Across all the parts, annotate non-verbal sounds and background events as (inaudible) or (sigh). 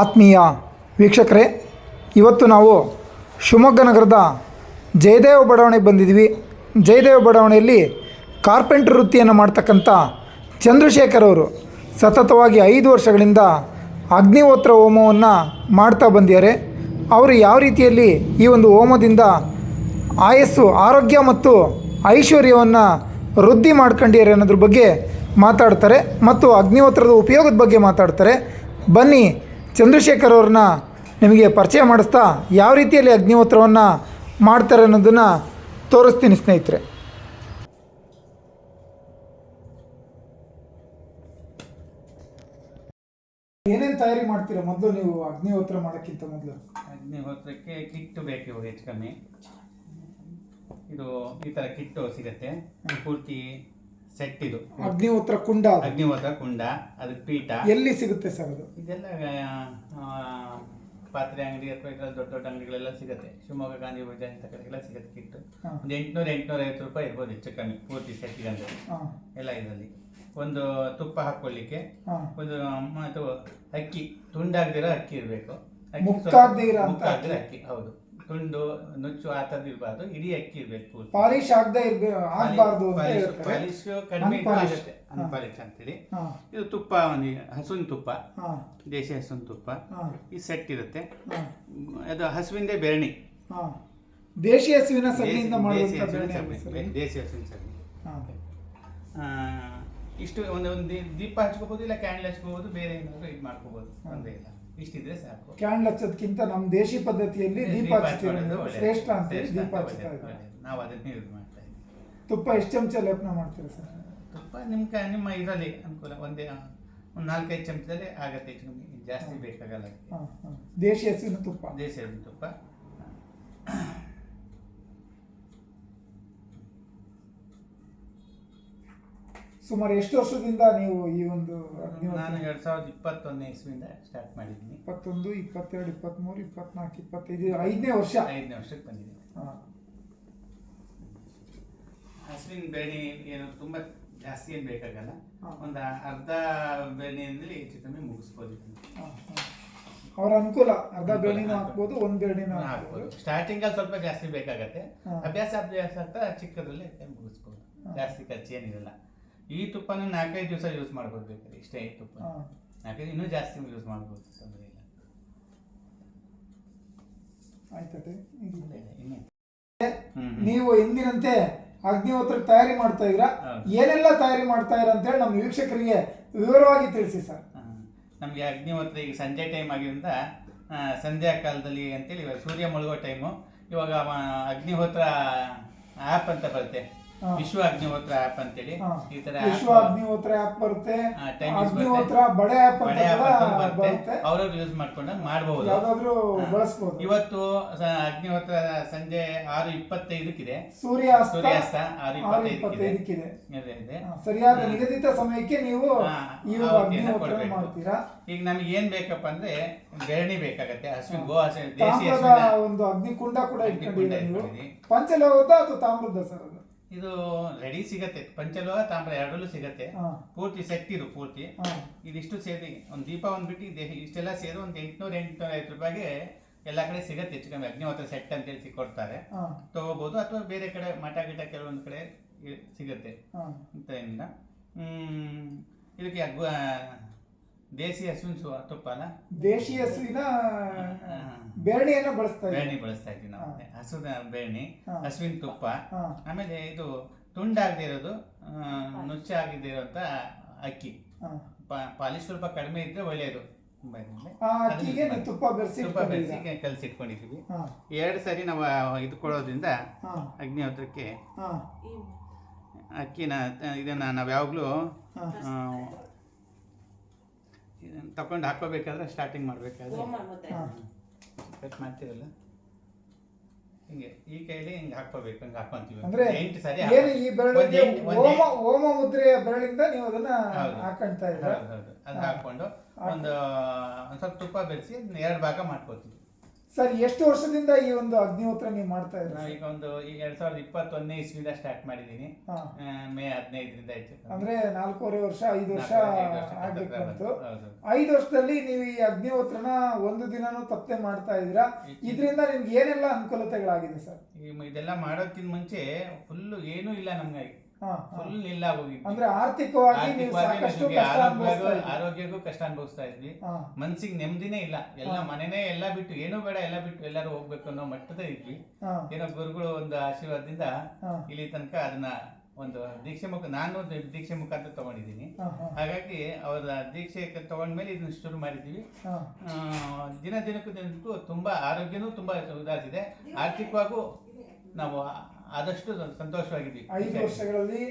ಆತ್ಮೀಯ ವೀಕ್ಷಕರೇ, ಇವತ್ತು ನಾವು ಶಿವಮೊಗ್ಗ ನಗರದ ಜಯದೇವ ಬಡಾವಣೆಗೆ ಬಂದಿದ್ವಿ ಜಯದೇವ ಬಡಾವಣೆಯಲ್ಲಿ ಕಾರ್ಪೆಂಟರ್ ವೃತ್ತಿಯನ್ನು ಮಾಡ್ತಕ್ಕಂಥ ಚಂದ್ರಶೇಖರ್ ಅವರು ಸತತವಾಗಿ ಐದು ವರ್ಷಗಳಿಂದ ಅಗ್ನಿಹೋತ್ರ ಹೋಮವನ್ನು ಮಾಡ್ತಾ ಬಂದಿದ್ದಾರೆ. ಅವರು ಯಾವ ರೀತಿಯಲ್ಲಿ ಈ ಒಂದು ಹೋಮದಿಂದ ಆಯಸ್ಸು, ಆರೋಗ್ಯ ಮತ್ತು ಐಶ್ವರ್ಯವನ್ನು ವೃದ್ಧಿ ಮಾಡ್ಕೊಂಡಿದ್ದಾರೆ ಅನ್ನೋದ್ರ ಬಗ್ಗೆ ಮಾತಾಡ್ತಾರೆ ಮತ್ತು ಅಗ್ನಿಹೋತ್ರದ ಉಪಯೋಗದ ಬಗ್ಗೆ ಮಾತಾಡ್ತಾರೆ. ಬನ್ನಿ ಚಂದ್ರಶೇಖರ್ ಅವ್ರನ್ನ ನಿಮಗೆ ಪರಿಚಯ ಮಾಡಿಸ್ತಾ ಯಾವ ರೀತಿಯಲ್ಲಿ ಅಗ್ನಿಹೋತ್ರವನ್ನು ಮಾಡ್ತಾರೆ ಅನ್ನೋದನ್ನು ತೋರಿಸ್ತೀನಿ ಸ್ನೇಹಿತರೆ. ಏನೇನು ತಯಾರಿ ಮಾಡ್ತೀರಾ? ಮೊದಲು ನೀವು ಅಗ್ನಿಹೋತ್ರ ಮಾಡೋಕ್ಕಿಂತ ಮೊದಲು. ಅಗ್ನಿಹೋತ್ರಕ್ಕೆ ಕಿಟ್ಟು ಬೇಕು ಹೆಚ್ಚು ಕಮ್ಮಿ. ಇದು ಈ ಥರ ಕಿಟ್ಟು ಸಿಗುತ್ತೆ. ಪೂರ್ತಿ ಸೆಟ್ ಇದು ಅಗ್ನಿಹೋತ್ರ ಕುಂಡ ಅದು. ಅಗ್ನಿಹೋತ್ರ ಕುಂಡ ಅದಕ್ಕೆ ಪೀಠ. ಎಲ್ಲಿ ಸಿಗುತ್ತೆ ಸರ್ ಅದು? ಇದೆಲ್ಲ ಆ, ಪಾತ್ರೆ ಅಂಗಡಿ ಅಥವಾ ಈ ದೊಡ್ಡ ದೊಡ್ಡ ಅಂಗಡಿಗಳೆಲ್ಲ ಸಿಗುತ್ತೆ. ಶಿವಮೊಗ್ಗ ಗಾಂಧಿ ಬಜಾರ್ ಅಂತ ಕಡೆಗೆಲ್ಲ ಸಿಗುತ್ತೆ ಕಿಟ್ಟು. ಹಾ. ಒಂದು ಎಂಟುನೂರ ಎಂಟುನೂರ ಐವತ್ತು ರೂಪಾಯಿ ಇರ್ಬೋದು ಹೆಚ್ಚು ಕಮ್ಮಿ ಪೂರ್ತಿ ಸೆಟ್ಟಿಗೆ ಅಂದರೆ ಹಾಂ. ಎಲ್ಲ ಇದರಲ್ಲಿ. ಒಂದು ತುಪ್ಪ ಹಾಕ್ಕೊಳ್ಳಿಕ್ಕೆ ಹಾಂ. ಒಂದು ಮತ್ತು ಅಕ್ಕಿ ತುಂಡಾಗದಿರೋ ಅಕ್ಕಿ ಇರಬೇಕು. ಅಂತ ಅಕ್ಕಿ ಹೌದು. ತುಂಡು ನುಚ್ಚು ಆ ಥರದ್ದು ಇರಬಾರ್ದು ಇಡೀ ಅಕ್ಕಿ ಇರಬೇಕು. ಪಾಲಿಶ್ ಆಗದೆ ಇರಬೇಕು ಆಗಬಾರ್ದು ಅಂತ ಪಾಲಿಶ್ ಕಡಿಮೆ ಆಗುತ್ತೆ ಅನ್ಪಾಲಿಶ್ ಅಂತೇಳಿ. ಇದು ತುಪ್ಪ ಒಂದು ಹಸುವಿನ ತುಪ್ಪ ದೇಶಿ ಹಸುವಿನ ತುಪ್ಪ. ಈ ಸೆಟ್ ಇರುತ್ತೆ. ಅದು ಹಸುವಿಂದೇ ಬೆರಣಿ. ದೇಶಿ ಹಸುವಿನ ಸಗಣಿಯಿಂದ ಮಾಡುವಂಥ ಹಸುವಿನ ಸಗಣಿ. ಇಷ್ಟು ಒಂದು ಒಂದು ದೀಪ ಹಚ್ಕೋಬಹುದು ಇಲ್ಲ ಕ್ಯಾಂಡಲ್ ಹಚ್ಕೋಬಹುದು ಬೇರೆ ಏನಾದರೂ ಇದು ಮಾಡ್ಕೋಬಹುದು ತೊಂದರೆ ಇಲ್ಲ. ಇಷ್ಟಿದ್ರೆ ಸಾಕು. ಕ್ಯಾಂಡಲ್ ಹಚ್ಚೋದಕ್ಕಿಂತ ನಮ್ಮ ದೇಶಿ ಪದ್ಧತಿಯಲ್ಲಿ ದೀಪ ಹಚ್ಚೋದು ಶ್ರೇಷ್ಠ ಅಂತ ಹೇಳಿ ದೀಪ ಇದ್ದಾರೆ. ನಾವು ಅದನ್ನೇ ಯೂಸ್ ಮಾಡ್ತಾ ಇದ್ದೀವಿ. ತುಪ್ಪ ಎಷ್ಟು ಚಮಚ ಲೇಪನ ಮಾಡ್ತೀರಾ ಸರ್? ತುಪ್ಪ ನಿಮ್ಮ ಕ ನಿಮ್ಮ ಇದರಲ್ಲಿ ಅನುಕೂಲ. ಒಂದೇ ಒಂದು ನಾಲ್ಕೈದು ಚಮಚದಲ್ಲಿ ಆಗತ್ತೆ. ಜಾಸ್ತಿ ಬೇಕಾಗಲ್ಲ ದೇಶಿ ಹಸಿನ ತುಪ್ಪ. ದೇಸಿ ಹಸಿನ ತುಪ್ಪ. ಸುಮಾರು ಎಷ್ಟು ವರ್ಷದಿಂದ ನೀವು ಈ ಒಂದು ನಾನು ಎರಡು ಸಾವಿರದ ಇಪ್ಪತ್ತೊಂದನೇ ಇಸ್ವಿಂದ ಸ್ಟಾರ್ಟ್ ಮಾಡಿದ್ದೀನಿ. ಇಪ್ಪತ್ತೊಂದು ಇಪ್ಪತ್ತೆರಡು ಇಪ್ಪತ್ತ್ಮೂರು ಇಪ್ಪತ್ನಾಲ್ಕು ಇಪ್ಪತ್ತೈದು ಐದನೇ ವರ್ಷ? ಐದನೇ ವರ್ಷಕ್ಕೆ ಬಂದಿದ್ದೀನಿ. ಹಾಂ. ಹಸುವಿನ ಬೇಣಿ ಏನು ತುಂಬ ಜಾಸ್ತಿ ಏನು ಬೇಕಾಗಲ್ಲ. ಒಂದು ಅರ್ಧ ಬೇಣಿಯಲ್ಲಿ ಹೆಚ್ಚು ಕಮ್ಮಿ ಮುಗಿಸ್ಬೋದು ಅವರ ಅನುಕೂಲ ಅರ್ಧ ಬೇಣಿನೂ. ಹಾಕ್ಬೋದು ಒಂದು ಬೇಣಿನೂ ಹಾಕ್ಬೋದು. ಹಾಕ್ಬೋದು ಸ್ಟಾರ್ಟಿಂಗ್ ಅಲ್ಲಿ ಸ್ವಲ್ಪ ಜಾಸ್ತಿ ಬೇಕಾಗತ್ತೆ. ಅಭ್ಯಾಸ ಅಭ್ಯಾಸ ಅಂತ ಚಿಕ್ಕದ್ರಲ್ಲಿ ಮುಗಿಸ್ಬೋದು. ಜಾಸ್ತಿ ಖರ್ಚು ಏನಿರಲ್ಲ. ಈ ತುಪ್ಪನ ನಾಲ್ಕೈದು ದಿವಸ ಯೂಸ್ ಮಾಡ್ಬೋದು ಬೇಕಾದ್ರೆ ಇಷ್ಟೇ ಈ ತುಪ್ಪ ನಾಲ್ಕೈದು ಇನ್ನೂ ಜಾಸ್ತಿ ಯೂಸ್ ಮಾಡ್ಬೋದು ತೊಂದರೆ ಇಲ್ಲ ಇನ್ನೇ. ಹ್ಮ್. ನೀವು ಎಂದಿನಂತೆ ಅಗ್ನಿಹೋತ್ರ ತಯಾರಿ ಮಾಡ್ತಾ ಇದ್ದೀರಾ ಏನೆಲ್ಲ ತಯಾರಿ ಮಾಡ್ತಾ ಇದ್ದೀರಾ ಅಂತೇಳಿ ನಮ್ಮ ವೀಕ್ಷಕರಿಗೆ ವಿವರವಾಗಿ ತಿಳಿಸಿ ಸರ್. ನಮಗೆ ಅಗ್ನಿಹೋತ್ರ ಈಗ ಸಂಜೆ ಟೈಮ್ ಆಗಿರೋದ್ರಿಂದ ಆ, ಸಂಧ್ಯಾ ಕಾಲದಲ್ಲಿ ಅಂತೇಳಿ ಇವಾಗ ಸೂರ್ಯ ಮುಳುಗೋ ಟೈಮು ಇವಾಗ ಅಗ್ನಿಹೋತ್ರ ಆ್ಯಪ್ ಅಂತ ಬರುತ್ತೆ. ವಿಶ್ವ ಅಗ್ನಿಹೋತ್ರ ಆ್ಯಪ್ ಅಂತೇಳಿ. ಈ ತರ ವಿಶ್ವ ಅಗ್ನಿಹೋತ್ರ ಆಪ್ ಬರುತ್ತೆ. ಅಗ್ನಿಹೋತ್ರ. ಬಡೆ ಆ್ಯಪ್ ಅಂತ ಬರುತ್ತೆ. ಅವ್ರವ್ರು ಯೂಸ್ ಮಾಡ್ಕೊಂಡಾಗ ಮಾಡಬಹುದು ಯಾವ್ದಾದ್ರು ಬಳಸ್ಬಹುದು ಇವತ್ತು ಅಗ್ನಿಹೋತ್ರ ಸಂಜೆ ಆರು ಇಪ್ಪತ್ತೈದಕ್ಕಿದೆ. ಸೂರ್ಯಾಸ್ತ ಸೂರ್ಯಾಸ್ತ ಆರು ಇಪ್ಪತ್ತೈದಕ್ಕಿದೆ. ಸರಿಯಾದ ನಿಗದಿತ ಸಮಯಕ್ಕೆ ನೀವು ಈ ಅಗ್ನಿಹೋತ್ರ ಮಾಡ್ತೀರಾ? ಈಗ ನಮ್ಗೆ ಏನ್ ಬೇಕಪ್ಪ ಅಂದ್ರೆ ಬೆರಣಿ ಬೇಕಾಗತ್ತೆ. ಹಸುವಿನ. ಗೋ ಹಸು ಹಸುವಿನ ಒಂದು ಅಗ್ನಿಕುಂಡ ಕೂಡ ಇಟ್ಕೊಂಡಿದ್ದೀನಿ. ಪಂಚಲೋಹದ ಅಥವಾ ತಾಮ್ರದ ಸರ್ ಅದು? ಇದು ರೆಡಿ ಸಿಗತ್ತೆ. ಪಂಚಲೋಹ ತಾಮ್ರ ಎರಡರಲ್ಲೂ ಸಿಗತ್ತೆ. ಪೂರ್ತಿ ಸೆಟ್ ಇದು ಪೂರ್ತಿ. ಇದಿಷ್ಟು ಸೇರಿ ಒಂದು ದೀಪ ಒಂದು ಬಿಟ್ಟು ಇದೆ ಇಷ್ಟೆಲ್ಲ ಸೇರಿ ಒಂದು ಎಂಟುನೂರ ಎಂಟುನೂರ ಐವತ್ತು ರೂಪಾಯಿಗೆ ಎಲ್ಲ ಕಡೆ ಸಿಗತ್ತೆ. ಹೆಚ್ಚು ಕಮ್ಮಿ ಅಗ್ನಿಹೋತ್ರ ಸೆಟ್ ಅಂತೇಳಿ ಹೇಳಿ ಕೊಡ್ತಾರೆ. ತಗೋಬಹುದು ಅಥವಾ ಬೇರೆ ಕಡೆ ಮಠ ಗಿಟ ಕೆಲವೊಂದು ಕಡೆ ಸಿಗುತ್ತೆ. ಅಂತ ಏನಿಲ್ಲ. ಇದಕ್ಕೆ ಅಗ್ವ ದೇಸಿ ಹಸುವಿನ ಸು ತುಪ್ಪನ ದೇಶಿ ಹಸುವಿನ ಬೇರಣೆಯನ್ನ ಬಳಸ್ತಾ ಬೇಣಿ ಇದ್ದೀವಿ ಬಳಸ್ತಾ ಇದ್ವಿ ನಾವು. ಹಸುವಿನ ಬೇಣಿ ಹಾ. ಹಸುವಿನ ತುಪ್ಪ. ಹಾ. ಆಮೇಲೆ ಇದು ತುಂಡಾಗದೇ ಇರೋದು ಆ, ನುಚ್ಚಾಗದೇ ಇರೋಂಥ ಅಕ್ಕಿ. ಹಾ. ಪಾ- ಪಾಲಿಶ್ ಸ್ವಲ್ಪ ಕಡಿಮೆ ಇದ್ರೆ ಒಳ್ಳೆಯದು. ಆ ಅಕ್ಕಿಗೆ ತುಪ್ಪ ಬೆರೆಸಿ ತುಪ್ಪ ಬೆರೆಸಿ ಕಲಸಿಟ್ಕೊಂಡಿದ್ದೀವಿ ಹಾ. ಎರಡು ಸರಿ ನಾವು ಇದು ಕೊಡೋದ್ರಿಂದ ಹಾ. ಅಗ್ನಿಹೋತ್ರಕ್ಕೆ ಹಾ. ಅಕ್ಕಿನ ಇದನ್ನು ನಾವು ಯಾವಾಗಲೂ ಹಾ. ತಗೊಂಡು ಹಾಕೋಬೇಕಾದ್ರೆ ಸ್ಟಾರ್ಟಿಂಗ್ ಮಾಡಬೇಕಾದ್ರೆ ಕಟ್ ಮಾಡ್ತೀರಲ್ಲ ಹಿಂಗೆ ಈ ಕೈಲಿ ಹಿಂಗೆ ಹಾಕೋಬೇಕು ಹಿಂಗೆ ಹಾಕೊಂತೀವಿ ಅಂದ್ರೆ ಎಂಟು ಸರಿ ಏನು ಈ ಬೆರಳಿಗೆ ಓಮ ಓಮ ಮುದ್ರೆಯ ಬೆರಳಿಂದ ನೀವು ಅದನ್ನ ಹಾಕಂತಾ ಹಾಕೊಂತಾ ಇದ್ದೀರಾ? ಹೌದು ಹೌದು. ಅದು ಹಾಕೊಂಡು ಒಂದು ಒಂದು ಸ್ವಲ್ಪ ತುಪ್ಪ ಬೆರೆಸಿ ಎರಡು ಭಾಗ ಮಾಡ್ಕೋತೀವಿ. ಸರ್ ಎಷ್ಟು ವರ್ಷದಿಂದ ಈ ಒಂದು ಅಗ್ನಿಹೋತ್ರ ನೀವು ಮಾಡ್ತಾ ಇದ್ದೀರಾ? ಈಗ ಒಂದು ಈಗ ಎರಡ್ ಸಾವಿರದ ಇಪ್ಪತ್ತೊಂದನೇ ಇಸ್ವಿಂದ ಸ್ಟಾರ್ಟ್ ಮಾಡಿದ್ದೀನಿ ಹಾ. ಆ, ಮೇ ಹದಿನೈದರಿಂದ ಆಯ್ತು. ಅಂದ್ರೆ ನಾಲ್ಕೂವರೆ ವರ್ಷ ಐದು ವರ್ಷ ನಾಲ್ಕೂವರೆ, ಐದು ವರ್ಷ ಆಗ್ಲಿಕ್ಕೆ ಬಂತು. ಬಂತು. ಹೌದು. ಐದು ವರ್ಷದಲ್ಲಿ ನೀವು ಈ ಅಗ್ನಿಹೋತ್ರನ ಒಂದು ದಿನನೂ ತಪ್ಪೆ ಮಾಡ್ತಾ ಇದ್ದೀರಾ? ಇದರಿಂದ ನಿಮ್ಗೆ ಏನೆಲ್ಲ ಅನುಕೂಲತೆಗಳಾಗಿದೆ ಸರ್? ಈ ಮ- ಇದೆಲ್ಲ ಮಾಡೋಕ್ಕಿಂತ ಮುಂಚೆ ಫುಲ್ ಏನೂ ಇಲ್ಲ ನಮ್ಗೆ. ಹಾ ಹಾ. ಫುಲ್ ನಿಲ್ಲ ಹೋಗಿದ್ವಿ. ಅಂದ್ರೆ ಆರ್ಥಿಕವಾಗಿ ನೀವು ಸಾಕಷ್ಟು ನಮ್ಗೆ ಕಷ್ಟ ಆರೋಗ್ಯಕ್ಕೂ ಇದ್ದೀರಿ. ಆರೋಗ್ಯಕ್ಕೂ ಕಷ್ಟ ಅನುಭವಿಸ್ತಾ ಇದ್ವಿ. ಹಾ. ಮನ್ಸಿಗೆ ನೆಮ್ಮದಿನೇ ಇಲ್ಲ. ಎಲ್ಲ ಮನೆನೇ ಎಲ್ಲ ಬಿಟ್ಟು ಏನೂ ಬೇಡ ಎಲ್ಲ ಬಿಟ್ಟು ಎಲ್ಲರೂ ಹೋಗ್ಬೇಕು ಅನ್ನೋ ಮಟ್ಟದ ಇದ್ವಿ. ಹಾ. ಏನೋ ಗುರುಗಳು ಒಂದು ಆಶೀರ್ವಾದದಿಂದ ಹಾ. ಇಲ್ಲಿ ತನಕ ಅದನ್ನ ಒಂದು ದೀಕ್ಷೆ ಮುಖ ನಾನು ದೀಕ್ಷೆ ಮುಖಾಂತರ ತಗೊಂಡಿದ್ದೀನಿ. ಹಾ ಹಾ. ಹಾಗಾಗಿ ಅವರ ದೀಕ್ಷೆ ತಗೊಂಡ್ಮೇಲೆ ಇದನ್ನ ಶುರು ಮಾಡಿದ್ದೀವಿ. ಹಾ. ಆ, ದಿನ ದಿನಕ್ಕೂ ದಿನಕ್ಕೂ ತುಂಬಾ ಆರೋಗ್ಯನೂ ತುಂಬಾ ಸುಧಾರಿಸಿದೆ ಆರ್ಥಿಕವಾಗೂ ನಾವು ಆ- ಆದಷ್ಟು ಸಂತೋಷವಾಗಿದ್ದೀವಿ ಐದು ವರ್ಷಗಳಲ್ಲಿ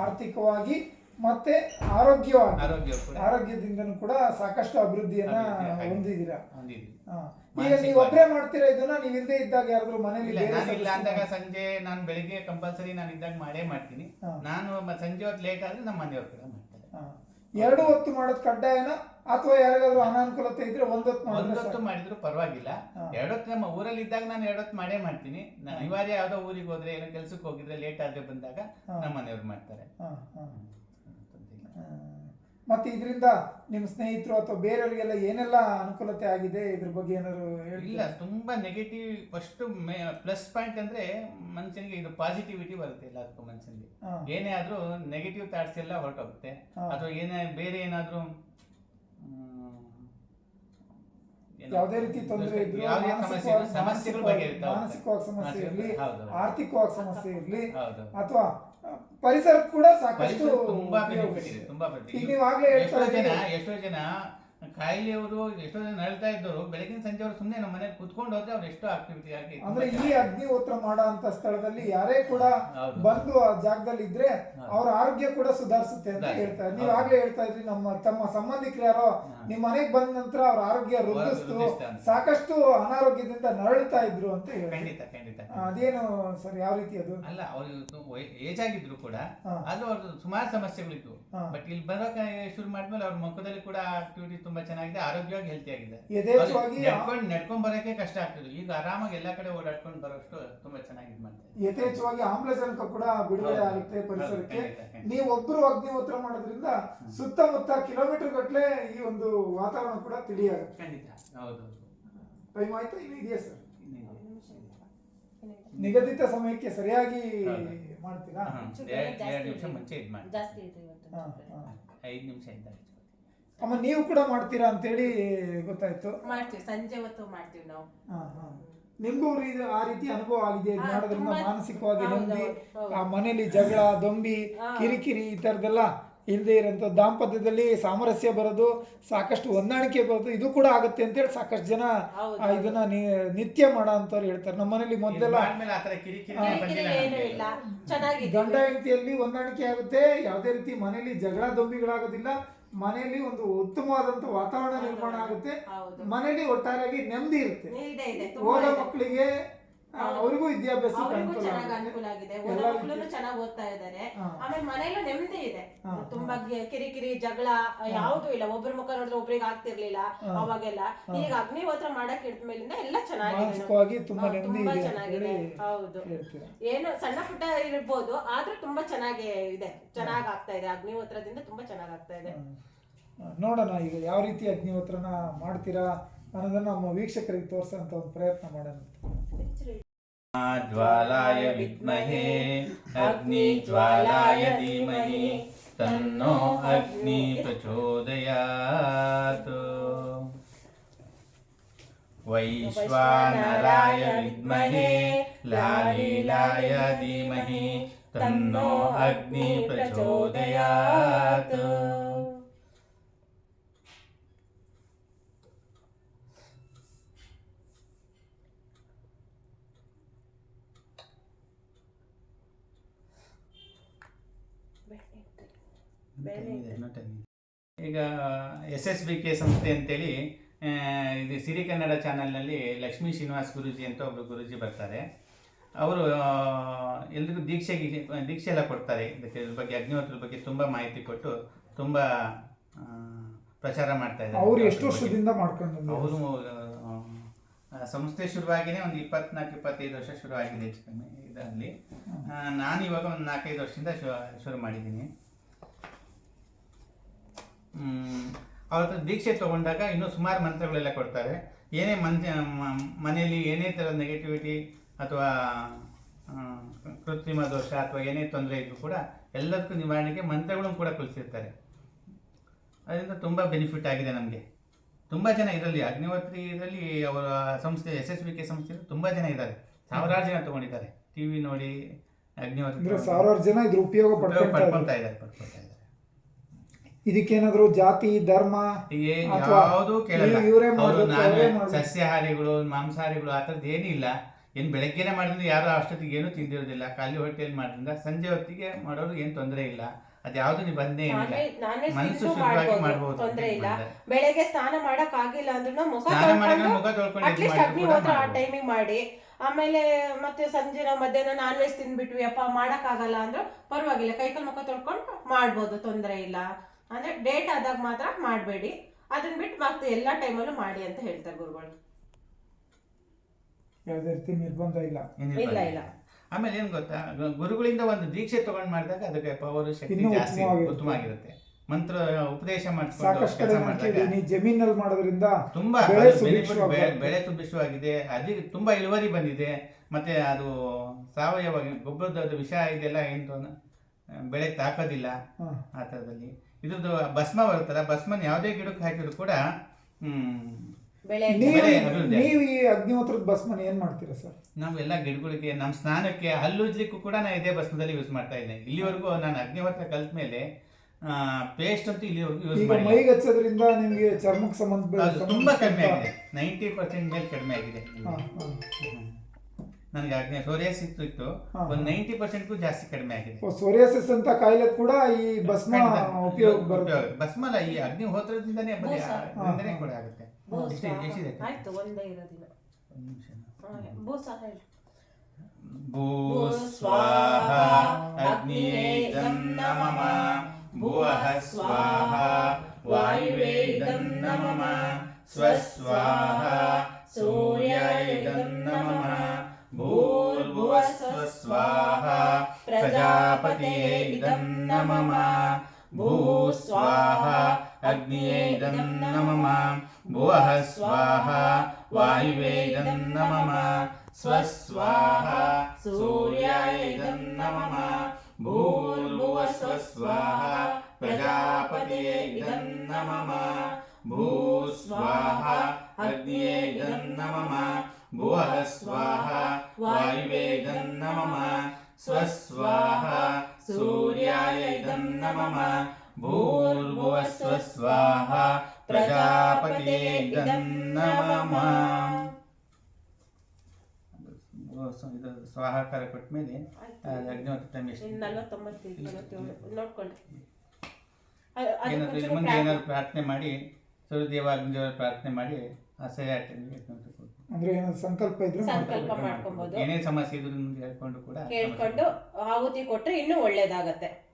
ಆರ್ಥಿಕವಾಗಿ ಮತ್ತೆ ಆರೋಗ್ಯವಾಗಿ ಆರೋಗ್ಯ ಆರೋಗ್ಯದಿಂದನೂ ಕೂಡ ಸಾಕಷ್ಟು ಅಭಿವೃದ್ಧಿಯನ್ನ. ಹೊಂದಿದ್ದೀರಾ. ಈಗ. ನೀವು ಒಬ್ಬರೇ ಮಾಡ್ತೀರಾ ಇದನ್ನ? ನೀವು ಇಲ್ಲದೆ ಇದ್ದಾಗ ಯಾರಾದ್ರೂ ಮನೇಲಿ ಇಲ್ಲ ಅಂದಾಗ ಸಂಜೆ ನಾನು ಬೆಳಿಗ್ಗೆ ಕಂಪಲ್ಸರಿ ನಾನು ಇದ್ದಾಗ ಮಾಡೇ ಮಾಡ್ತೀನಿ. ನಾನು ಸಂಜೆ ಹೊತ್ತು ಲೇಟ್ ಆದ್ರೆ ನಮ್ಮ ಮನೆಯವ್ರ ಕೂಡ ಮಾಡ್ತಾರೆ. ಎರಡು ಹೊತ್ತು ಮಾಡೋದು ಕಡ್ಡಾಯನ? ಅಥವಾ ಯಾರಿಗಾದ್ರೂ ಅನಾನುಕೂಲತೆ ಇದ್ರೆ ಒಂದೊತ್ತು ಮಾಡಿದ್ರೆ ಒಂದೊತ್ತು ಮಾಡಿದ್ರು ಪರವಾಗಿಲ್ಲ. ಎರಡೊತ್ತು ನಮ್ಮ ಊರಲ್ಲಿ ಇದ್ದಾಗ ನಾನು ಎರಡೊತ್ತು ಮಾಡೇ ಮಾಡ್ತೀನಿ. ನಾನು ಅನಿವಾರ್ಯ ಯಾವ್ದೋ ಊರಿಗೆ ಹೋದ್ರೆ ಏನೋ ಕೆಲ್ಸಕ್ಕೆ ಹೋಗಿದ್ರೆ ಲೇಟ್ ಆದ್ರೆ ಬಂದಾಗ. ನಮ್ಮ ಮನೆಯವ್ರು ಮಾಡ್ತಾರೆ. ಮತ್ತೆ ಇದರಿಂದ ನಿಮ್ಮ ಸ್ನೇಹಿತರು ಅಥವಾ ಬೇರೆಯವರಿಗೆಲ್ಲ ಏನೆಲ್ಲ ಅನುಕೂಲತೆ ಆಗಿದೆ? ಇದ್ರ ಬಗ್ಗೆ ಏನಾದ್ರು ಇಲ್ಲ ತುಂಬಾ ನೆಗೆಟಿವ್ ಫಸ್ಟ್ ಪ್ಲಸ್ ಪಾಯಿಂಟ್ ಅಂದ್ರೆ ಮನುಷ್ಯನಿಗೆ ಇದು ಪಾಸಿಟಿವಿಟಿ ಬರುತ್ತೆ ಎಲ್ಲದಕ್ಕೂ ಮನುಷ್ಯನಿಗೆ. ಏನೇ ಆದ್ರೂ ನೆಗೆಟಿವ್ ಥಾಟ್ಸ್ ಎಲ್ಲ ಹೊರಟೋಗುತ್ತೆ. ಅಥವಾ ಏನೇ ಬೇರೆ ಏನಾದ್ರೂ ಮ್, ಏನೋ ಯಾವುದೇ ರೀತಿ ತೊಂದರೆ ಇದ್ರು ಮಾನಸಿಕವಾಗಿ- ಸಮಸ್ಯೆ ಇರಲಿ. ಆರ್ಥಿಕವಾಗಿ ಸಮಸ್ಯೆ ಇರಲಿ ಅಥವಾ ಪರಿಸರ ಕೂಡ ಸಾಕಷ್ಟು ತುಂಬಾ ಹೇಳ್ತಾ ಜನ ಕಾಯಿಲೆ ಅವರು ಜನ ಕಾಯಿಲೆಯವರು ಎಷ್ಟೋ ಜನ ಹೇಳ್ತಾ ಇದ್ದರು ಬೆಳಗಿನ ಸಂಜೆ ಅವರು ಸುಮ್ಮನೆ ನಮ್ಮ ಮನೇಲಿ ಕುತ್ಕೊಂಡು ಹೋದ್ರೆ ಅವ್ರು ಎಷ್ಟೋ ಆಕ್ಟಿವಿಟಿ ಆಗಿ ಅಂದ್ರೆ ಈ ಅಗ್ನಿಹೋತ್ರ ಮಾಡೋ ಅಂತ ಸ್ಥಳದಲ್ಲಿ ಯಾರೇ ಕೂಡ ಬಂದು ಆ ಜಾಗದಲ್ಲಿ ಇದ್ರೆ. ಅವ್ರ ಆರೋಗ್ಯ ಕೂಡ ಸುಧಾರಿಸುತ್ತೆ ಅಂತ. ಹೇಳ್ತಾರೆ ನೀವು ಹೌದು. ಆಗ್ಲೇ ಹೇಳ್ತಾ ಇದ್ರಿ ನಮ್ಮ ತಮ್ಮ ಸಂಬಂಧಿಕರು ಯಾರೋ ನಿಮ್ ಮನೆಗ್ ಬಂದ ನಂತರ ಅವ್ರ ಆರೋಗ್ಯ ವೃದ್ಧಿಸ್ತು ಸಾಕಷ್ಟು ಅನಾರೋಗ್ಯದಿಂದ ನರಳುತ್ತಾ ಇದ್ರು ಅಂತ ಖಂಡಿತ ಖಂಡಿತ ಅದೇನು ಸರ್ ಯಾವ ರೀತಿ ಅದು? ಅಲ್ಲ ಅವರು ಏಜ್ ಆಗಿದ್ರು ಕೂಡ. ಆದ್ರೂ ಅವ್ರದ್ದು ಸುಮಾರು ಸಮಸ್ಯೆಗಳಿತ್ತು ಬಟ್ ಇಲ್ಲಿ ಬರೋಕೆ ಶುರು ಮಾಡಿದ್ಮೇಲೆ ಅವ್ರ ಮುಖದಲ್ಲಿ ಕೂಡ ಆಕ್ಟಿವಿಟಿ ತುಂಬಾ ಚೆನ್ನಾಗಿದೆ ಆರೋಗ್ಯವಾಗಿ ಹೆಲ್ತಿ ಆಗಿದೆ. ಯಥೇಚ್ಛವಾಗಿ ನಡ್ಕೊಂಡು ನಡ್ಕೊಂಡ್ ಬರೋಕೆ ಕಷ್ಟ ಆಗ್ತದೆ. ಈಗ ಆರಾಮಾಗಿ ಎಲ್ಲಾ ಕಡೆ ಓಡಾಡ್ಕೊಂಡು ಬರೋಷ್ಟು ತುಂಬಾ ಚೆನ್ನಾಗಿ ಇದ್ ಮಾಡ್ತಾರೆ ಯಥೇಚ್ಛವಾಗಿ ಆಮ್ಲಜನಕ ಕೂಡ ಬಿಡುಗಡೆ ಆಗುತ್ತೆ ಪರಿಸರಕ್ಕೆ. ಒಬ್ರು ಅಗ್ನಿಹೋತ್ರ ಮಾಡೋದ್ರಿಂದ ಸುತ್ತಮುತ್ತ ಕಿಲೋಮೀಟರ್ ಗಟ್ಲೆ ಈ ಒಂದು ವಾತಾವರಣ ಕೂಡ ತಿಳಿಯಾಗುತ್ತೆ ಖಂಡಿತ ಹೌದು ಟೈಮ್ ಆಯ್ತಾ ಇನ್ನು ಇದೆಯಾ ಸರ್? ನಿಗದಿತ ಸಮಯಕ್ಕೆ ಸರಿಯಾಗಿ. ಮಾಡ್ತೀರಾ ಎರಡ್- ಜಾಸ್ತಿ ನಿಮಿಷ ಇದೆ. ಮುಂಚೆ ಇದ್ ಮಾಡಿ ಜಾಸ್ತಿ ಇದೆ ಇವತ್ತು ಹಾ, ಒಂಚೂರು. ಹಾ. ಐದು ನಿಮಿಷ ಅಮ್ಮ ನೀವು ಕೂಡ ಮಾಡ್ತೀರಾ ಅಂತೇಳಿ ಗೊತ್ತಾಯ್ತು ಮಾಡ್ತೀವಿ ಸಂಜೆ ಹೊತ್ತು ಮಾಡ್ತೀವಿ ನಾವು ಹಾ, ಹಾ. ನಿಮ್ಗೂ ಇದು ಆ ರೀತಿ ಅನುಭವ ಆಗಿದೆ ಇದ್ ಹಾ, ಮಾಡೋದ್ರಿಂದ ತುಂಬಾ- ಮಾನಸಿಕವಾಗಿ ಹೌದು, ನೆಮ್ಮದಿ ಹೌದು. ಆ ಮನೇಲಿ ಜಗಳ ದೊಂಬಿ ಹಾ. ಕಿರಿಕಿರಿ ಈ ಥರದ್ದೆಲ್ಲ ಇಲ್ಲದೆ ಇರೋಂಥ ದಾಂಪತ್ಯದಲ್ಲಿ ಸಾಮರಸ್ಯ ಬರೋದು ಸಾಕಷ್ಟು ಹೊಂದಾಣಿಕೆ ಬರೋದು ಇದು ಕೂಡ ಆಗುತ್ತೆ ಅಂತೇಳಿ ಸಾಕಷ್ಟು ಜನ ಇದನ್ನ ನಿತ್ಯ ಮಾಡೋ ಅಂತವ್ರು ಹೇಳ್ತಾರೆ. ನಮ್ಮ ಮನೇಲಿ ಮೊದಲೆಲ್ಲ ಗಂಡ ಹೆಂಡತಿಯಲ್ಲಿ ಹೊಂದಾಣಿಕೆ ಆಗುತ್ತೆ. ಯಾವುದೇ ರೀತಿ ಮನೆಯಲ್ಲಿ ಜಗಳ ದೊಂಬಿಗಳಾಗೋದಿಲ್ಲ. ಮನೆಯಲ್ಲಿ ಒಂದು ಉತ್ತಮವಾದಂತ ವಾತಾವರಣ ನಿರ್ಮಾಣ ಆಗುತ್ತೆ. ಮನೆಯಲ್ಲಿ ಒಟ್ಟಾರೆಯಾಗಿ ನೆಮ್ಮದಿ ಇರುತ್ತೆ. ಇದೆ ಇದೆ. ತುಂಬಾ ಓದೋ ಮಕ್ಕಳಿಗೆ. ಅವರಿಗೂ ವಿದ್ಯಾಭ್ಯಾಸ ಅವ್ರಿಗೂ ಚೆನ್ನಾಗಿ ಅನುಕೂಲ ಆಗಿದೆ. ಎಲ್ಲ ಓದೋ ಮಕ್ಕಳು ಚೆನ್ನಾಗಿ ಓದ್ತಾ ಇದ್ದಾರೆ ಆಮೇಲೆ ಮನೆಯಲ್ಲೂ ನೆಮ್ಮದಿ ಇದೆ. ತುಂಬಾ ಕಿರಿಕಿರಿ ಜಗಳ ಯಾವ್ದು ಇಲ್ಲ. ಒಬ್ಬರ ಮುಖ ನೋಡಿದ್ರೆ ಒಬ್ರಿಗೆ ಆಗ್ತಿರ್ಲಿಲ್ಲ ಅವಾಗೆಲ್ಲ. ಈಗ ಅಗ್ನಿಹೋತ್ರ ಮಾಡಕ್ ಹಿಡಿದ ಮೇಲಿಂದ ಎಲ್ಲ ಚೆನ್ನಾಗಿದೆ. ತುಂಬಾ ಚೆನ್ನಾಗಿದೆ. ಹೌದು. ಏನು ಸಣ್ಣ ಪುಟ್ಟ ಇರ್ಬೋದು ಆದ್ರೂ ತುಂಬಾ ಚೆನ್ನಾಗಿ ಇದೆ. ಚೆನ್ನಾಗ್ ಆಗ್ತಾ ಇದೆ. ಅಗ್ನಿಹೋತ್ರದಿಂದ ತುಂಬಾ ಚೆನ್ನಾಗ್ ಆಗ್ತಾ ಇದೆ. ನೋಡೋಣ ಈಗ ಯಾವ ರೀತಿ ಅಗ್ನಿಹೋತ್ರನ ಮಾಡ್ತೀರಾ ಅನ್ನೋದನ್ನ ನಮ್ಮ ವೀಕ್ಷಕರಿಗೆ ತೋರಿಸೋಂಥ ಒಂದು ಪ್ರಯತ್ನ ಮಾಡೋಣ ज्वालाय विद्महे अग्निज्वालाय धीमहि तन्नो अग्नि प्रचोदयात्। वैश्वानराय विद्महे लालीलाय धीमहि तन्नो अग्नि प्रचोदयात्। ಈಗ ಎಸ್ ಎಸ್ ಬಿ ಕೆ ಸಂಸ್ಥೆ ಅಂತೇಳಿ ಇದು ಸಿರಿ ಕನ್ನಡ ಚಾನಲ್ನಲ್ಲಿ ಲಕ್ಷ್ಮೀ ಶ್ರೀನಿವಾಸ್ ಗುರೂಜಿ ಅಂತ ಒಬ್ಬರು ಗುರೂಜಿ ಬರ್ತಾರೆ. ಅವರು ಎಲ್ರಿಗೂ ದೀಕ್ಷೆಗೆ ದೀಕ್ಷೆ ಎಲ್ಲ ಕೊಡ್ತಾರೆ. ಇದಕ್ಕೆ ಇದ್ರ ಬಗ್ಗೆ ಅಗ್ನಿಹೋತ್ರ ಬಗ್ಗೆ ತುಂಬ ಮಾಹಿತಿ ಕೊಟ್ಟು ತುಂಬ ಪ್ರಚಾರ ಮಾಡ್ತಾ ಇದ್ದಾರೆ. ಅವ್ರು ಎಷ್ಟು ವರ್ಷದಿಂದ ಮಾಡ್ಕೊಂಡು ಅವರು ಸಂಸ್ಥೆ ಶುರುವಾಗಿನೇ ಒಂದು ಇಪ್ಪತ್ನಾಲ್ಕು ಇಪ್ಪತ್ತೈದು ವರ್ಷ ಶುರುವಾಗಿದೆ ಇದರಲ್ಲಿ. ನಾನು ಇವಾಗ ಒಂದು ನಾಲ್ಕೈದು ವರ್ಷದಿಂದ ಶು ಶುರು ಮಾಡಿದ್ದೀನಿ. ಅವ್ರ ಹತ್ರ ದೀಕ್ಷೆ ತಗೊಂಡಾಗ ಇನ್ನೂ ಸುಮಾರು ಮಂತ್ರಗಳೆಲ್ಲ ಕೊಡ್ತಾರೆ. ಏನೇ ಮನ್ ಮನೆಯಲ್ಲಿ ಏನೇ ಥರ ನೆಗೆಟಿವಿಟಿ ಅಥವಾ ಕೃತ್ರಿಮ ದೋಷ ಅಥವಾ ಏನೇ ತೊಂದರೆ ಇದ್ದರೂ ಕೂಡ ಎಲ್ಲದಕ್ಕೂ ನಿವಾರಣೆಗೆ ಮಂತ್ರಗಳನ್ನು ಕೂಡ ಕಲಿಸಿರ್ತಾರೆ. ಅದರಿಂದ ತುಂಬ ಬೆನಿಫಿಟ್ ಆಗಿದೆ ನಮಗೆ. ತುಂಬ ಜನ ಇದರಲ್ಲಿ ಅಗ್ನಿಹೋತ್ರಿ ಇದರಲ್ಲಿ ಅವರ ಸಂಸ್ಥೆ ಎಸ್ ಎಸ್ ಬಿ ಕೆ ಸಂಸ್ಥೆಯಲ್ಲಿ ತುಂಬ ಜನ ಇದ್ದಾರೆ. ಸಾವಿರಾರು ಜನ ತಗೊಂಡಿದ್ದಾರೆ. ಟಿ ವಿ ನೋಡಿ ಅಗ್ನಿಹೋತ್ರಿ ಸಾವಿರಾರು ಜನ ಇದ್ರ ಉಪಯೋಗ ಪಡ್ಕೊಳ್ತಾ ಇದ್ದಾರೆ. ಪಡ್ಕೊಳ್ತಾ ಇದ್ದಾರೆ. ಇದಕ್ಕೇನಾದ್ರು ಜಾತಿ ಧರ್ಮ ಯಾವುದೂ ಕೇಳಲ್ಲ. ಇವ್ರು- ಇವ್ರೇ ಅವರು ಮಾಡ್ಬೇಕು, ನಾನು ಸಸ್ಯಾಹಾರಿಗಳು ಮಾಂಸಾಹಾರಿಗಳು ಆ ಥರದ್ದು ಏನಿಲ್ಲ ಏನು ಬೆಳಗ್ಗೆನೇ ಮಾಡಿದ್ರೆ ಯಾರು ಅಷ್ಟೊತ್ತಿಗೆ ಏನೂ ತಿಂದಿರೋದಿಲ್ಲ. ಖಾಲಿ ಹೊಟ್ಟೆಯಲ್ಲಿ ಮಾಡೋದ್ರಿಂದ ಸಂಜೆ ಹೊತ್ತಿಗೆ ಮಾಡೋರು ಏನು ತೊಂದರೆ ಇಲ್ಲ. ಅದ್ಯಾವುದು ನಿಬಂಧನೆ ಬಂದೇ ಇಲ್ಲ. ಮನಸ್ಸು ಶುದ್ಧವಾಗಿ ಮಾಡಬಹುದು ತೊಂದರೆ ಇಲ್ಲ. ಬೆಳಗ್ಗೆ ಸ್ನಾನ ಮಾಡಕ್ ಆಗಿಲ್ಲ ಅಂದ್ರೂ ಮುಖ ಸ್ನಾನ ಮಾಡಿದ್ರೆ ತೊಳ್ಕೊಂಡು ಮುಖ ತೊಳ್ಕೊಂಡು ಅಟ್ಲೀಸ್ಟ್ ಆ ಟೈಮಿಂಗ್ ಟೈಮಿಗೆ ಮಾಡಿ. ಆಮೇಲೆ ಮತ್ತೆ ಸಂಜೆ ನಾವು ಮಧ್ಯಾಹ್ನ ನಾನ್ ವೆಜ್ ತಿಂದ್ಬಿಟ್ವಿ ಅಪ್ಪ ಮಾಡಕ್ ಆಗಲ್ಲ ಅಂದ್ರೆ ಪರವಾಗಿಲ್ಲ. ಕೈಕಲ್ ಮುಖ ತೊಳ್ಕೊಂಡು ಮಾಡ್ಬೋದು ತೊಂದರೆ ಇಲ್ಲ. ಅಂದ್ರೆ ಡೇಟ್ ಆದಾಗ ಮಾತ್ರ ಮಾಡಬೇಡಿ. ಅದನ್ನ ಬಿಟ್ಟು ಮತ್ತೆ ಎಲ್ಲಾ ಟೈಮಲ್ಲೂ ಮಾಡಿ ಅಂತ ಹೇಳ್ತಾರೆ ಗುರುಗಳು. ಯಾವುದೇ ರೀತಿ ನಿರ್ಬಂಧ ಇಲ್ಲ. ಇಲ್ಲ, ಇಲ್ಲ. ಆಮೇಲೆ ಏನ್ ಗೊತ್ತಾ? ಗುರುಗಳಿಂದ ಒಂದು ದೀಕ್ಷೆ ತಗೊಂಡ್ ಮಾಡಿದಾಗ ಅದಕ್ಕೆ ಪವರ್ ಶಕ್ತಿ ಜಾಸ್ತಿ ಉತ್ತಮ ಆಗಿರುತ್ತೆ. ಮಂತ್ರ ಉಪದೇಶ ಮಾಡ್ಕೊಂಡು ಜಮೀನಲ್ಲಿ ಮಾಡೋದ್ರಿಂದ ತುಂಬಾ ಬೆಳೆ ತುಂಬಿಸುವಾಗಿದೆ ಅದಕ್ಕೆ ತುಂಬಾ ಇಳುವರಿ ಬಂದಿದೆ. ಮತ್ತೆ ಅದು ಸಾವಯವ ಗೊಬ್ಬರದ ವಿಷ ಇದೆಲ್ಲ ಏನು ಬೆಳೆ ತಾಕೋದಿಲ್ಲ. ಆ ಥರದಲ್ಲಿ ಇದ್ರದ್ದು ಭಸ್ಮ ಬರುತ್ತಲ್ಲ ಭಸ್ಮನ ಯಾವುದೇ ಗಿಡಕ್ಕೆ ಹಾಕಿದ್ರು ಕೂಡ ಹ್ಮ್ ಬೆಳೆ ನೀವು ಬೆಳೆ ಅಭಿವೃದ್ಧಿ ನೀವು ಈ ಅಗ್ನಿಹೋತ್ರದ ಭಸ್ಮನ ಏನು ಮಾಡ್ತೀರಾ ಸರ್? ನಾವು ಎಲ್ಲ ಗಿಡಗಳಿಗೆ ನಮ್ಮ ಸ್ನಾನಕ್ಕೆ ಹಲ್ಲುಜ್ಲಿಕ್ಕೂ ಕೂಡ ನಾನು ಇದೇ ಭಸ್ಮದಲ್ಲಿ ಯೂಸ್ ಮಾಡ್ತಾ ಇದ್ದೇನೆ. ಇಲ್ಲಿವರೆಗೂ ನಾನು ಅಗ್ನಿಹೋತ್ರ ಕಲ್ತ ಮೇಲೆ ಪೇಸ್ಟ್ ಅಂತೂ ಇಲ್ಲಿವರೆಗೂ ಯೂಸ್ ಈಗ ಮಾಡಿಲ್ಲ. ಮೈಗೆ ಹಚ್ಚೋದ್ರಿಂದ ನಿಮಗೆ ಚರ್ಮಕ್ಕೆ ಸಂಬಂಧ ಅದು ತುಂಬಾ ಕಡಿಮೆ ಆಗಿದೆ. ನೈಂಟಿ ಪರ್ಸೆಂಟ್ ಮೇಲೆ ಕಡಿಮೆ ಆಗಿದೆ. ಹಾ, ಹಾ. ನನಗೆ ಅಗ್ನಿ ಸೋರಿಯಾಸ್ ಇತ್ತು ಇತ್ತು. ಹಾ. ಒಂದು ನೈಂಟಿ ಪರ್ಸೆಂಟ್ಗೂ ಜಾಸ್ತಿ ಕಡಿಮೆ ಆಗಿದೆ. ಓ, ಸೋರಿಯಾಸಿಸ್ ಅಂತ ಕಾಯಿಲೆ ಕೂಡ ಈ ಭಸ್ಮ ಖಂಡಿತ. ಉಪಯೋಗ ಬರುತ್ತೆ. ಉಪಯೋಗ. ಭಸ್ಮ ಅಲ್ಲ ಈ ಅಗ್ನಿಹೋತ್ರದಿಂದನೇ ಬರೀ ಭೂಸ. ಅದರಿಂದನೇ ಕೂಡ ಆಗುತ್ತೆ. ಭೂಸ. ಎಷ್ಟಿದೆ ಎಷ್ಟಿದೆ ಆಯ್ತು ಒಂದೇ ಇರೋದಿಲ್ಲ. ಒಂದು ನಿಮಿಷ. ಹಾ, ಭೂಸ ಹೇಳಿ. ಭೂ ಸ್ವಾಹ ಅಗ್ನಿಯೇದಂ ನಮಃ. ಭುವಃ ಸ್ವಾಹ ವಾಯುವೇದಂ ನಮಃ. ಸ್ವಸ್ವಾಹ ಸೂರ್ಯಾಯೇದಂ ನಮಃ. ಭೂರ್ಭುವಸ್ವ ಸ್ವಾಹ ಪ್ರಜಾಪತಿಯೇ ಇದಂ ನಮಃ ಭೂ ಸ್ವಾಹ ಅಗ್ನಿಯೇದಂ ನಮಃ ಭುವಃ ಸ್ವಾಹ ವಾಯುವೇದಂ ನಮಃ ಸ್ವಸ್ವಾಹ ಸೂರ್ಯಾಯೇದಂ ನಮಃ ಭೂರ್ಭುವಸ್ವ ಸ್ವಾಹ ಪ್ರಜಾಪತಿಯೇ ಇದಂ ನಮಃ ಭೂ ಸ್ವಾಹ ಅಗ್ನಿಯೇದಂ ನಮಃ ಭುವಃ ಸ್ವಾಹ ವಾಯುವೇದಂ ನಮಃ ಸ್ವಸ್ವಾಹ ಸೂರ್ಯಾಯೇದಂ ನಮಃ ಭೂರ್ಭುವಸ್ವ ಸ್ವಾಹ ಪ್ರಜಾಪತಿಯೇ ಇದಂ ನಮಃ ಇದು ಸ್ವಾಹಾಕಾರ ಕೊಟ್ಟ ಮೇಲೆ ಏನಾದ್ರು ಮುಂದೆ ಪ್ರಾರ್ಥನೆ- ಏನಾದ್ರು ಪ್ರಾರ್ಥನೆ ಮಾಡಿ ಸೂರ್ಯದೇವ ಅಗ್ನಿದೇವರ ಪ್ರಾರ್ಥನೆ ಮಾಡಿ ಆ ಅಂತ ಟೈಮಿಗೆ ಅಂದ್ರೆ ಏನಾದ್ರು ಸಂಕಲ್ಪ ಇದ್ರೆ ಸಂಕಲ್ಪ ಮಾಡ್ಕೊಬಹುದು ಮಾಡ್ಕೊಬೋದು. ಏನೇ ಸಮಸ್ಯೆ ಇದ್ರೂ ಮುಂದೆ ಹೇಳ್ಕೊಂಡು ಕೂಡ ಕೇಳ್ಕೊಂಡು ಆಹುತಿ ಕೊಟ್ರೆ ಇನ್ನೂ ಒಳ್ಳೇದಾಗತ್ತೆ.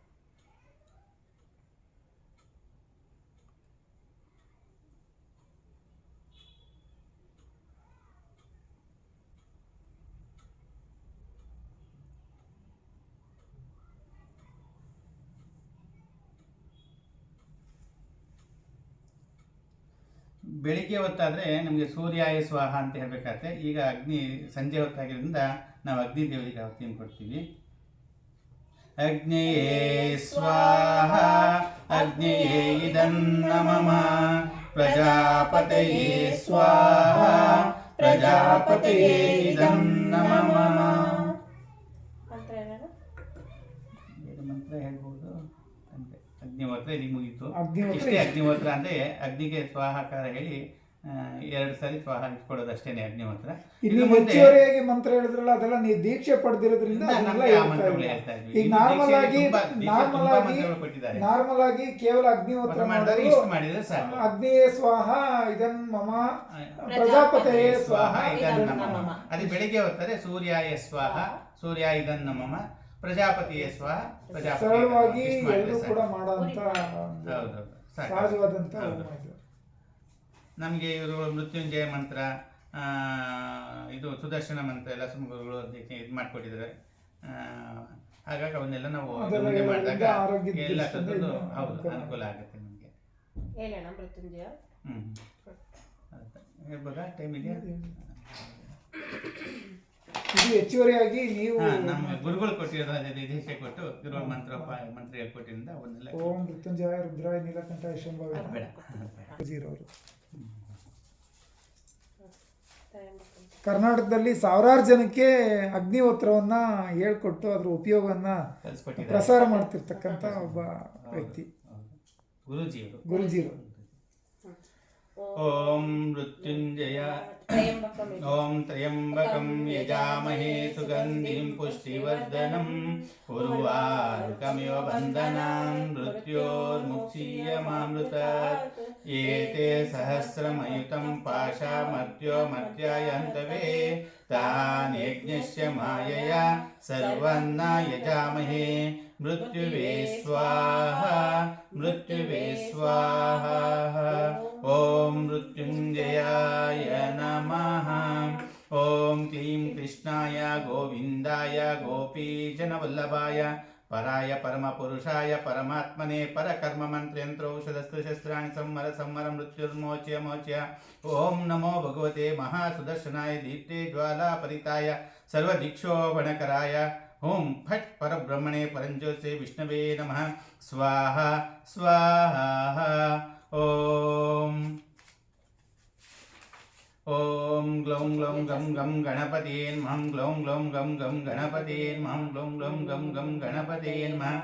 ಬೆಳಿಗ್ಗೆ ಹೊತ್ತಾದರೆ ನಮಗೆ ಸೂರ್ಯಾಯ ಸ್ವಾಹ ಅಂತ ಹೇಳಬೇಕಾಗತ್ತೆ ಈಗ ಅಗ್ನಿ ಸಂಜೆ ಹೊತ್ತಾಗಿರೋದ್ರಿಂದ ನಾವು ಅಗ್ನಿ ದೇವರಿಗೆ ಆವತ್ತಿನ ಕೊಡ್ತೀವಿ. ಅಗ್ನಿಯೇ ಸ್ವಾಹ, ಅಗ್ನಿಯೇ ಇದನ್ನ ಮಮ, ಪ್ರಜಾಪತಯೇ ಸ್ವಾಹ, ಪ್ರಜಾಪತಯೇ ಇದನ್ನ ನಮಃ ಮಂತ್ರ ಏನಾದ್ರು? ಬೇರೆ ಮಂತ್ರ ಹೇಳ್ಬೋದು ಅಂದ್ರೆ ಅಗ್ನಿಹೋತ್ರ ಇಲ್ಲಿ ಮುಗೀತು. ಇಷ್ಟೇ ಅಗ್ನಿಹೋತ್ರ ಅಂದ್ರೆ ಅಗ್ನಿಗೆ ಸ್ವಾಹಾಕಾರ ಹೇಳಿ ಎರಡು ಸಾರಿ ಸ್ವಾಹ ಇಟ್ಕೊಳ್ಳೋದು ಅಷ್ಟೇನೆ ಅಗ್ನಿಹೋತ್ರ ಇನ್ನು ಹೆಚ್ಚುವರಿಯಾಗಿ ಮಂತ್ರ ಹೇಳಿದ್ರಲ್ಲ ಅದೆಲ್ಲ ನೀವು ದೀಕ್ಷೆ ಪಡೆದಿರೋದ್ರಿಂದ. ಈಗ ನಾರ್ಮಲ್ ಆಗಿ ನಾರ್ಮಲ್ ಆಗಿ ನಾರ್ಮಲ್ ಆಗಿ ಕೇವಲ ಅಗ್ನಿಹೋತ್ರ ಮಾಡಿದ್ರೆ ಮಾಡೋದು ಇಷ್ಟು ಮಾಡಿದ್ರೆ ಸಾಕು. ಅಗ್ನಿಯೇ ಸ್ವಾಹ ಇದನ್ ಮಮ ಪ್ರಜಾಪತಯೇ ಸ್ವಾಹ ಇದನ್ ನಮಃ. ಅದು ಬೆಳಿಗ್ಗೆ ಹೊತ್ತಾರೆ ಸೂರ್ಯಾಯ ಸ್ವಾಹ ಸೂರ್ಯ ಇದನ್ ನಮಃ ಪ್ರಜಾಪತಿಯೇ ಸ್ವ ಪ್ರಜಾಪತಿ ಸರಳವಾಗಿ ಎಲ್ಲರೂ ಕೂಡ ಮಾಡುವಂತ. ಸಹಜವಾದಂತ ಹೌದು. ಹೋಮ ಇದು. ನಮಗೆ ಇವರು ಮೃತ್ಯುಂಜಯ ಮಂತ್ರ ಆ, ಇದು ಸುದರ್ಶನ ಮಂತ್ರ ಎಲ್ಲ ಸುಮಗುರುಗಳು ಅದಕ್ಕೆ ಇದು ಮಾಡಿಕೊಟ್ಟಿದ್ದಾರೆ. ಹಾಗಾಗಿ ಅವನ್ನೆಲ್ಲ ನಾವು ಅದೆಲ್ಲ ಮುಂದೆ ಮಾಡಿದಾಗ ಎಲ್ಲ ಆರೋಗ್ಯದ ಎಲ್ಲ ದೃಷ್ಟಿಯಿಂದ ಥರದ್ದು ಇದು ಹೌದು ಅನುಕೂಲ ಅನುಕೂಲ ಆಗುತ್ತೆ. ನಮಗೆ. ಹೇಳೋಣ ಮೃತ್ಯುಂಜಯ. ಹ್ಞೂ ಹೇಳ್ಬೋದಾ? ಟೈಮ್ ಇದೆಯಾ? ಇದು ಹೆಚ್ಚುವರಿಯಾಗಿ ನೀವು ಹಾ, ನಮ್ಮ ಗುರುಗಳು ಕೊಟ್ಟಿರೋದು ಅದೇ ದೇಶ ಕೊಟ್ಟು ಗುರುಗಳ ಮಂತ್ರ ಪ- ಮಂತ್ರ ಹೇಳ್ಕೊಟ್ಟಿರಿಂದ ಅವನ್ನೆಲ್ಲ ಓಂ ಮೃತ್ಯುಂಜಯ ರುದ್ರಾಯ ನೀಲಕಂಠ ಶಂಭವ ಅದು ಬೇಡ. ಅದು ಬೇಡ ಕರ್ನಾಟಕದಲ್ಲಿ ಸಾವಿರಾರು ಜನಕ್ಕೆ ಅಗ್ನಿಹೋತ್ರವನ್ನ ಹೇಳ್ಕೊಟ್ಟು ಅದ್ರ ಉಪಯೋಗವನ್ನ ಕಲಿಸ್ಕೊಟ್ಟಿದ್ದಾರೆ ಪ್ರಸಾರ ಮಾಡ್ತಿರ್ತಕ್ಕಂಥ ಒಬ್ಬ ವ್ಯಕ್ತಿ. ಗುರುಜಿ ಗುರುಜಿ ಗುರುಜಿರು ಓಂ ಮೃತ್ಯುಂಜಯ ॐ त्र्यम्बकं यजामहे सुगन्धिं पुष्टिवर्धनम् उर्वारुकमिव बन्धनान् मृत्योर्मुक्षीयमामृतात् एते सहस्रमयुतं पाशामर्त्योमर्त्यायन्तवे तान् यज्ञस्य मायया सर्वन्न यजामहे मृत्युवे स्वाहा मृत्युवे स्वाहा ॐ मृत्युञ्जयाय नमः नमः। ॐ क्लीं कृष्णाय, गोविन्दाय, गोपीजनवल्लभाय, पराय परमपुरुषाय, परमात्मने परकर्ममन्त्रयन्त्रौषधस्तु शस्त्राणि संवर संवर मृत्युर्मोच्य मोच्य। ॐ नमो भगवते महासुदर्शनाय, दीप्ते ज्वालापरिताय सर्वदीक्षोभणकराय ॐ फट् परब्रह्मणे परञ्जोसे विष्णवे नमः। स्वाहा स्वाहा, ॐ। ॐ ग्लौं ग्लौं गं गं गणपतेन्मं ग्लौं ग्लौं गं गं गणपतेन्मं ग्लौं ग्लौं गं गं गणपतेन्मः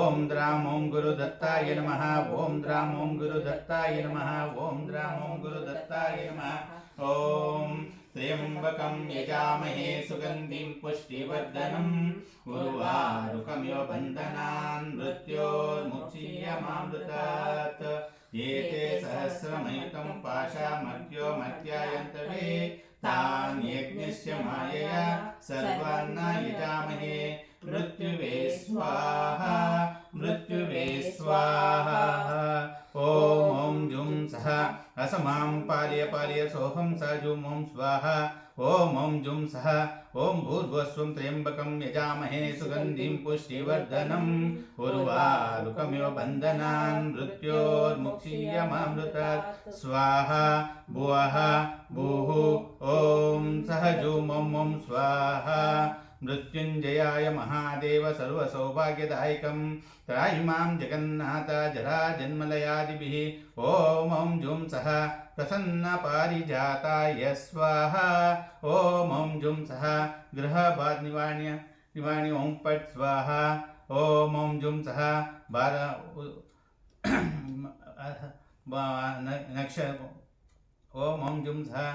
ॐ द्रां ॐ गुरुदत्ताय नमः ॐ द्रां ॐ गुरुदत्ताय नमः ॐ द्रां ॐ गुरुदत्ताय नमः ॐ त्र्यम्बकं यजामहे सुगन्धिं पुष्टिवर्धनम् उर्वारुकमिव बन्धनान् मृत्योर्मुक्षीयमामृतात् एते सहस्रमयुतं पाशामर्त्यो मर्त्यायन्तवे तान् यज्ञस्य मायया सर्वान् मृत्युवे स्वाहा मृत्युवे स्वाहा। ॐ जुं सः असमां पालय पालय सोऽहं स जुं ॐ स्वाहा ॐ ॐ जुं सः ॐ भूर्भुवस्वं त्र्यम्बकं यजामहे सुगन्धिं पुष्टिवर्धनम् उर्वारुकमिव बन्धनान् मृत्योर्मुक्षीयमामृतात् स्वाहा, भुवः, भूः ॐ सह जुं ॐ ॐ स्वाहा। मृत्युञ्जयाय महादेव सर्वसौभाग्यदायकं त्रायिमां जगन्नाथ जराजन्मलयादिभिः ॐ ॐ जुं सः प्रसन्नपारिजाताय स्वाहा। ॐ ॐ जुं सः गृहबाद्निवाण्य निवाणि ॐ पट् स्वाहा। ॐ ॐ जुं सः बार (coughs) नक्ष ॐ ॐ जुं सः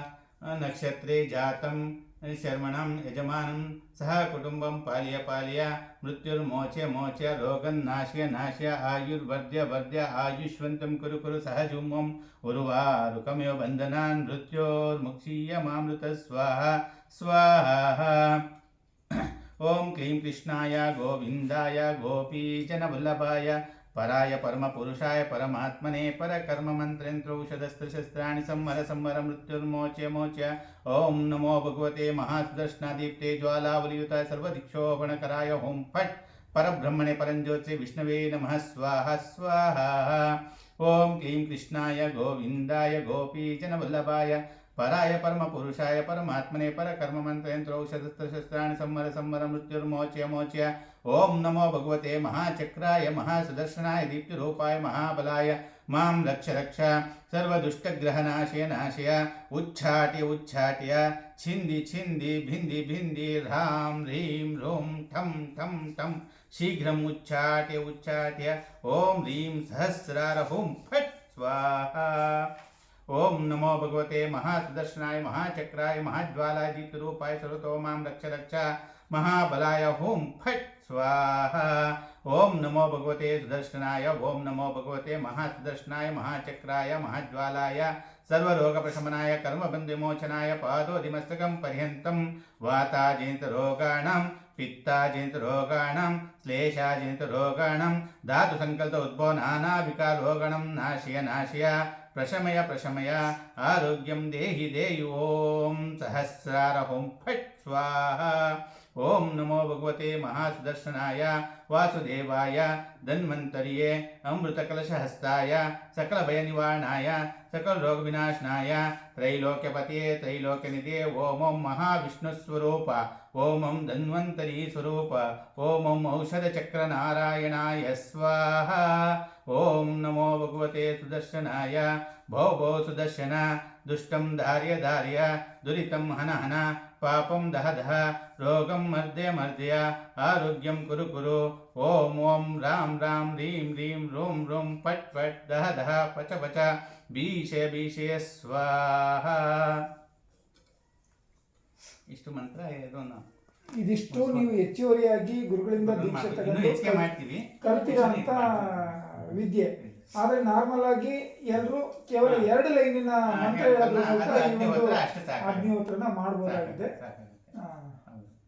नक्षत्रे जातं शर्मणं यजमानं, सह कुटुम्बं पालय पालय मृत्युर्मोच्य मोच्य रोगन्नाश्य नाश्य आयुर्वर्ध्य वर्ध्य आयुष्वन्तं कुरु कुरु सहजुमम् उर्वारुकमिव बन्धनान् मृत्योर्मुक्षीय मामृत स्वाहा। स्वाहा ॐ क्लीं कृष्णाय, गोविन्दाय, गोपीजनवल्लभाय పరాయ పరమ పురుషాయ పరమాత్మనే పరకర్మ మంత్రంత్రౌషధస్త్రశస్త్రాన్ని సంవర సంవర మృత్యుర్మోచ్య మోచ్య. ఓం నమో భగవతే మహాదర్శనాదీప్తే జ్వాలావలియుత సర్వదిక్షోభణకరాయ ఓం ఫట్. పరబ్రహ్మణే పరంజ్యోత్సే విష్ణవే నమ. స్వాహ స్వాహ. ఓం క్లీం కృష్ణాయ గోవిందాయ గోపీజనవల్లభాయ. పరాయ పరమ పురుషాయ పరమాత్మనే పరకర్మ మంత్రయంత్రౌషధస్త్రశస్త్రాన్ని సంవర సంవర మృత్యుర్మోచ్య మోచ్య. ॐ नमो भगवते महाचक्राय, महासुदर्शनाय, दीप्तिरूपाय, महाबलाय, माँ रक्ष रक्ष सर्वदुष्टग्रहनाशय नाशय उच्छाट्य उच्छाट्य छिन्दि छिन्दि भिन्दि भिन्दि ह्रां ह्रीं रूं ठं ठं ठं शीघ्रम् उच्चाट्य उच्चाट्य ॐ ह्रीं सहस्रार हुं फट्, स्वाहा। ओम नमो भगवते महासुदर्शनाय, महाचक्राय, महाज्वालाय, दीप्तरूपाय, सर्वतो माँ रक्ष रक्ष మహాబలాయ హోం ఫట్ స్వాహ. ఓం నమో భగవతే సుదర్శనాయ ఓం నమో భగవతే మహాసుదర్శనాయ మహాచక్రాయ మహాజ్వాలాయ సర్వరోగప్రశమనాయ కర్మబంధవిమోచనాయ పాదోదిమస్తకం పర్యంతం వాతాజనితరోగాణం పిత్తాజనితరోగాణం శ్లేషాజనితరోగాణం ధాతుసంకల్ప ఉద్భవ నానావికారోగణం నాశయ నాశయ ప్రశమయ ప్రశమయ ఆరోగ్యం దేహి దేయు ఓం సహస్రార హోం ఫట్ స్వాహ. ఓం నమో భగవతే మహాసుదర్శనాయ వాసుదేవాయ ధన్వంతరియే అమృతకలశహస్తాయ సకల భయనివారణాయ సకల రోగ వినాశనాయ త్రైలోక్యపతే త్రైలోక్యనిదే ఓమం మహావిష్ణుస్వరూప ఓమం ధన్వంతరీ స్వరూప ఓమం ఔషధచక్రనారాయణాయ స్వాహ ఓం నమో భగవతే సుదర్శనాయ భో భో సుదర్శన ಭಗವತೆ ಸುದರ್ಶನಾಯ ಭೋ ಭೋ ಸುದರ್ಶನ ದುಷ್ಟಂ ಧಾರ್ಯ ಧಾರ್ಯ ದುರಿತಂ ಹನ ಹನ ಪಾಪಂ ದಹ ದಹ ರೋಗಂ ಮರ್ದ್ಯ ಮರ್ದ್ಯ ಆರೋಗ್ಯಂ ಕುರು ಕುರು ಓಂ ಓಂ ರಾಂ ರಾಂ ರೀಂ ರೀಂ ರೂಂ ರೂಂ ಪಟ್ ಪಟ್ ದಹ ದಹ ಪಚ ಪಚ ಭೀಷೆ ಭೀಷೆ ಸ್ವಾಹ ಇಷ್ಟು ಮಂತ್ರ ಇದನ್ನು ಇದಿಷ್ಟು ನೀವು ಹೆಚ್ಚುವರಿಯಾಗಿ ಗುರುಗಳಿಂದ ದೀಕ್ಷೆ ಇನ್ನೂ ಹೆಚ್ಚಿಗೆ ತಗೊಂಡು ಮಾಡ್ತೀವಿ ಕಲ್ತಿರೋಂಥ ವಿದ್ಯೆ ಆದ್ರೆ ನಾರ್ಮಲ್ ಆಗಿ ಎಲ್ಲರೂ ಕೇವಲ ಎರಡು ಲೈನಿನ ಮಂತ್ರ ಹೇಳೋದ್ರ. ಅಗ್ನಿಹೋತ್ರನ ಮಾಡಬಹುದಾಗಿದೆ.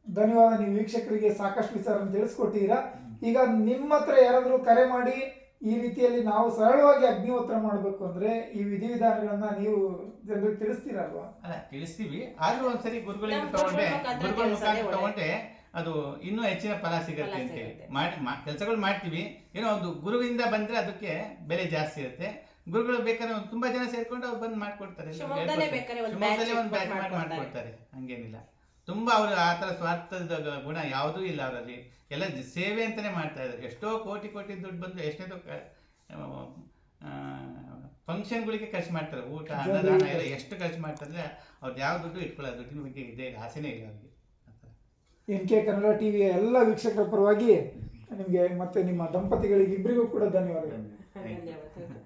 ಧನ್ಯವಾದ ನೀವು ವೀಕ್ಷಕರಿಗೆ ಸಾಕಷ್ಟು ವಿಚಾರ ತಿಳಿಸ್ಕೊಟ್ಟಿದ್ದೀರಾ. ಈಗ ನಿಮ್ಮ ಹತ್ರ ಯಾರಾದರೂ ಕರೆ ಮಾಡಿ ಈ ರೀತಿಯಲ್ಲಿ ನಾವು ಸರಳವಾಗಿ ಅಗ್ನಿಹೋತ್ರ ಮಾಡಬೇಕು ಅಂದ್ರೆ ಈ ವಿಧಿವಿಧಾನಗಳನ್ನ ನೀವು ಜನರಿಗೆ ತಿಳಿಸ್ತೀರಲ್ವಾ? ಅಲ್ಲ ತಿಳಿಸ್ತೀವಿ. ಆದ್ರೂ ಒಂದ್ಸರಿ ಗುರುಗಳಿಗೆ ತಗೊಂಡೆ. ಗುರುಗಳ ಮುಖಾಂತರ. ತಗೊಂಡೆ. ಅದು ಇನ್ನೂ ಹೆಚ್ಚಿನ ಫಲ ಸಿಗುತ್ತೆ ಅಂತ ಹೇಳಿ ಸಿಗುತ್ತೆ. ಮಾಡಿ ಕೆಲಸಗಳು ಮಾಡ್ತೀವಿ. ಏನೋ ಒಂದು ಗುರುವಿಂದ ಬಂದ್ರೆ ಅದಕ್ಕೆ ಬೆಲೆ ಜಾಸ್ತಿ ಇರುತ್ತೆ. ಗುರುಗಳು ಬೇಕಾದ್ರೆ ಒಂದು ತುಂಬಾ ಜನ ಸೇರ್ಕೊಂಡು ಅವ್ರು ಬಂದು ಮಾಡ್ಕೊಡ್ತಾರೆ. ಶಿವಮೊಗ್ಗದಲ್ಲೇ. ಒಂದು ಬ್ಯಾಚ್ ಮಾಡಿ ಮಾಡ್ಕೊಡ್ತಾರೆ. ಹಂಗೇನಿಲ್ಲ. ತುಂಬಾ ಅವರು ಆ ಥರ ಸ್ವಾರ್ಥದ ಗುಣ ಯಾವುದೂ ಇಲ್ಲ ಅವರಲ್ಲಿ. ಎಲ್ಲ ಸೇವೆ ಅಂತಾನೆ ಮಾಡ್ತಾ ಇದ್ದಾರೆ. ಎಷ್ಟೋ ಕೋಟಿ ಕೋಟಿ ದುಡ್ಡು ಬಂದು ಎಷ್ಟೇದೋ ಫಂಕ್ಷನ್ಗಳಿಗೆ ಖರ್ಚು ಮಾಡ್ತಾರೆ. ಊಟ ಅನ್ನದಾನ ಎಲ್ಲ ಎಷ್ಟು ಖರ್ಚು ಮಾಡ್ತಾರೆ ಅವ್ರದ್ದು ಯಾವ ದುಡ್ಡು ಇಟ್ಕೊಳ್ಳೋ ದುಡ್ಡಿನ ಬಗ್ಗೆ ಇದೆ ಆಸೆನೇ ಇಲ್ಲ ಅವ್ರಿಗೆ. ಎನ್ ಕೆ ಕನ್ನಡ ಟಿವಿಯ ಎಲ್ಲ ವೀಕ್ಷಕರ ಪರವಾಗಿ ನಿಮಗೆ ಮತ್ತೆ ನಿಮ್ಮ ದಂಪತಿಗಳಿಗೆ ಇಬ್ಬರಿಗೂ ಕೂಡ ಧನ್ಯವಾದಗಳು. ಧನ್ಯವಾದ